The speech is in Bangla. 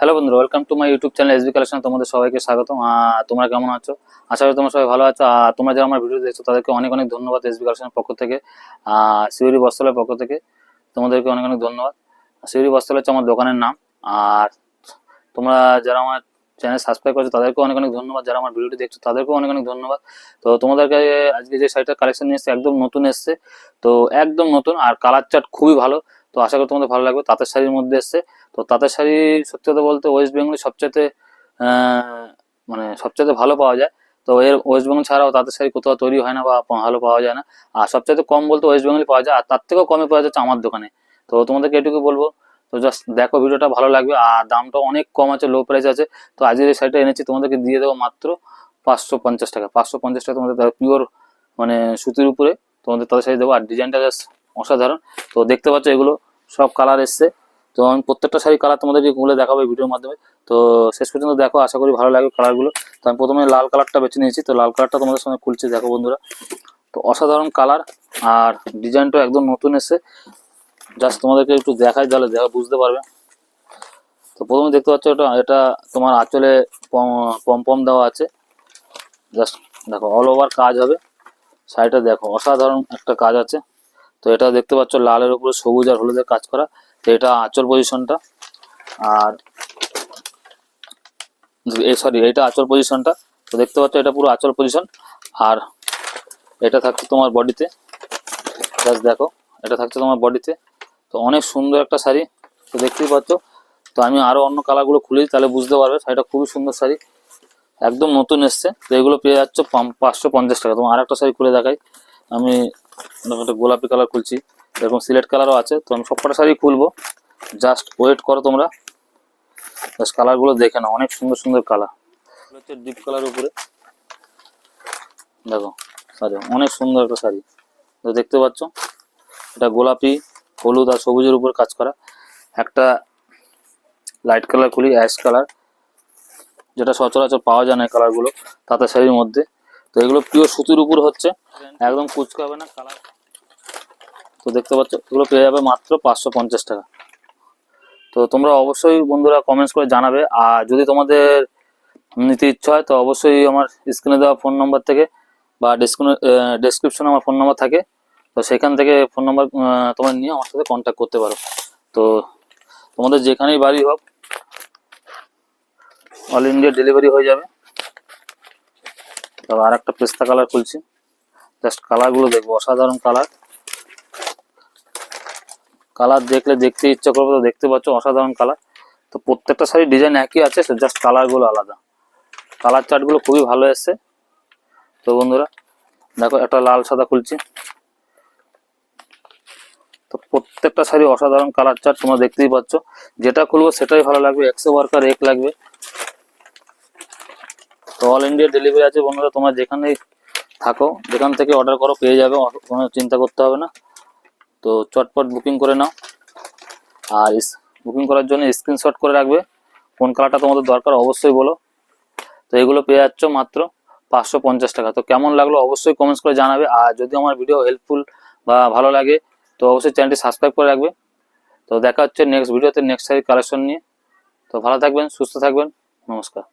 হ্যালো বন্ধুরা welcome to my YouTube channel SB collection তোমাদের সবাইকে স্বাগত তোমরা কেমন আছো? আশা করি তোমরা সবাই ভালো আছো। আর তোমরা যারা আমার ভিডিও দেখছ, তাদেরকে অনেক অনেক ধন্যবাদ এসবি কালেকশনের পক্ষ থেকে। শিউরি বস্ত্রালয়ের পক্ষ থেকে তোমাদেরকে অনেক অনেক ধন্যবাদ। শিউরি বস্ত্রালয় হচ্ছে আমার দোকানের নাম। আর তোমরা যারা আমার চ্যানেল সাবস্ক্রাইব করছ, তাদেরকেও অনেক অনেক ধন্যবাদ। যারা আমার ভিডিওটি দেখছ, তাদেরকেও অনেক অনেক ধন্যবাদ। তো তোমাদেরকে আজকে যে শাড়িটার কালেকশন নিয়ে এসছে, একদম নতুন এসছে। তো একদম নতুন আর কালার চার্ট খুবই ভালো। তো আশা করি তোমাদের ভালো লাগবে। তাঁতের শাড়ির মধ্যে এসছে। তো তাঁতের শাড়ি সত্যি কথা বলতে ওয়েস্ট বেঙ্গলে সবচেয়ে মানে সবচেয়ে ভালো পাওয়া যায়। তো এর ওয়েস্ট বেঙ্গল ছাড়াও তাঁতের শাড়ি কোথাও তৈরি হয় না বা ভালো পাওয়া যায় না। আর সবচেয়ে কম বলতে ওয়েস্ট বেঙ্গলে পাওয়া যায়। আর তার থেকেও কমে পাওয়া যাচ্ছে আমার দোকানে। তো তোমাদেরকে এটুকু বলব, তো জাস্ট দেখো ভিডিওটা ভালো লাগবে। আর দামটা অনেক কম আছে লো প্রাইস আছে। তো আজকের এই শাড়িটা এনেছি তোমাদেরকে দিয়ে দেবো মাত্র পাঁচশো পঞ্চাশ টাকা। পাঁচশো পঞ্চাশ টাকা তোমাদের পিওর মানে সুতির উপরে তোমাদের তাদের শাড়ি দেবো। আর ডিজাইনটা জাস্ট অসাধারণ। তো দেখতে পাচ্ছ এগুলো সব কালার এসছে। তো আমি প্রত্যেকটা শাড়ি কালার তোমাদেরকে খুলে দেখাবো এই ভিডিওর মাধ্যমে। তো শেষ পর্যন্ত দেখো, আশা করি ভালো লাগবে কালারগুলো তো আমি প্রথমে লাল কালারটা বেছে নিয়েছি। তো লাল কালারটা তোমাদের সঙ্গে খুলছি, দেখো বন্ধুরা। তো অসাধারণ কালার আর ডিজাইনটা একদম নতুন এসছে। জাস্ট তোমাদেরকে একটু দেখাই, তাহলে দেখা, বুঝতে পারবে। তো প্রথমে দেখতে পাচ্ছ এটা এটা তোমার আঁচলে পম পম দেওয়া আছে। জাস্ট দেখো অল ওভার কাজ হবে। শাড়িটা দেখো, অসাধারণ একটা কাজ আছে। তো এটা দেখতে পাচ্ছ, লালের উপরে সবুজ আর হলুদের কাজ করা। তো এটা আঁচল পজিশনটা আর সরি এটা আঁচল পজিশনটা তো দেখতে পাচ্ছ, এটা পুরো আঁচল পজিশন আর এটা থাকছে তোমার বডিতে জাস্ট দেখো, এটা থাকছে তোমার বডিতে তো। অনেক সুন্দর একটা শাড়ি। তো দেখতেই পাচ্ছ, তো আমি আরও অন্য কালারগুলো খুলি তাহলে বুঝতে পারবে, শাড়িটা খুবই সুন্দর শাড়ি। একদম নতুন এসছে। তো এগুলো পেয়ে যাচ্ছ পাঁচশো পঞ্চাশ টাকা। তোমার আর একটা শাড়ি খুলে দেখাই। আমি গোলাপি কালার খুলছি। এরকম সিলেক্ট কালারও আছে। তো আমি সবকটা শাড়ি খুলবো। জাস্ট ওয়েট করো তোমরা। জাস্ট কালারগুলো দেখে নাও। অনেক সুন্দর সুন্দর কালার হচ্ছে ডিপ কালার উপরে। দেখো, শাড়ি। অনেক সুন্দর একটা শাড়ি। দেখতে পাচ্ছ? এটা গোলাপি, হলুদ আর সবুজের উপর কাজ করা। একটা লাইট কালার খুলি অ্যাশ কালার যেটা সচরাচর পাওয়া যায় না কালারগুলো তাতে শাড়ির মধ্যে। তো এগুলো পিওর সুতির উপর হচ্ছে। একদম কুচকা হবে না কালার তো দেখতে পাচ্ছ, এগুলো পেয়ে যাবে মাত্র পাঁচশো পঞ্চাশ টাকা। তো তোমরা অবশ্যই বন্ধুরা কমেন্টস করে জানাবে। আর যদি তোমাদের নিতে ইচ্ছা হয়, তো অবশ্যই আমার স্ক্রিনে দেওয়া ফোন নম্বর থেকে বা ডেসক্রিপশনে আমার ফোন নম্বর থাকে। তো সেখান থেকে ফোন নম্বর তোমরা নিয়ে আমার সাথে কন্ট্যাক্ট করতে পারো। তো তোমাদের যেখানেই বাড়ি হোক অল ইন্ডিয়া ডেলিভারি হয়ে যাবে। তবে আর একটা পেস্তা কালার খুলছি। জাস্ট কালারগুলো দেখব, অসাধারণ কালার কালার দেখলে দেখতে ইচ্ছা করবে তো দেখতে পাচ্ছ, অসাধারণ কালার তো প্রত্যেকটা শাড়ির ডিজাইন একই আছে জাস্ট কালারগুলো আলাদা। কালার চার্টগুলো খুবই ভালো এসছে। তো বন্ধুরা, দেখো একটা লাল সাদা খুলছি। তো প্রত্যেকটা শাড়ি অসাধারণ কালার চার্ট তোমরা দেখতেই পাচ্ছ। যেটা খুলবো সেটাই ভালো লাগবে একশো ওয়ার্কার এক লাগবে। তো অল ইন্ডিয়া ডেলিভারি আছে বন্ধুরা, তোমরা যেখানেই থাকো, যেখান থেকে অর্ডার করো, পেয়ে যাবে, কোনো চিন্তা করতে হবে না। তো চটপট বুকিং করে নাও। আর বুকিং করার জন্য স্ক্রিনশট করে রাখবে। কোন কালারটা তোমাদের দরকার অবশ্যই বলো। তো এগুলো পেয়ে যাচ্ছ মাত্র পাঁচশো পঞ্চাশ টাকা। তো কেমন লাগল অবশ্যই কমেন্টস করে জানাবে। আর যদি আমার ভিডিও হেল্পফুল বা ভালো লাগে, তো অবশ্যই চ্যানেলটি সাবস্ক্রাইব করে রাখবে। তো দেখা হচ্ছে নেক্সট ভিডিওতে নেক্সট কালেকশন নিয়ে। তো ভালো থাকবেন, সুস্থ থাকবেন। নমস্কার।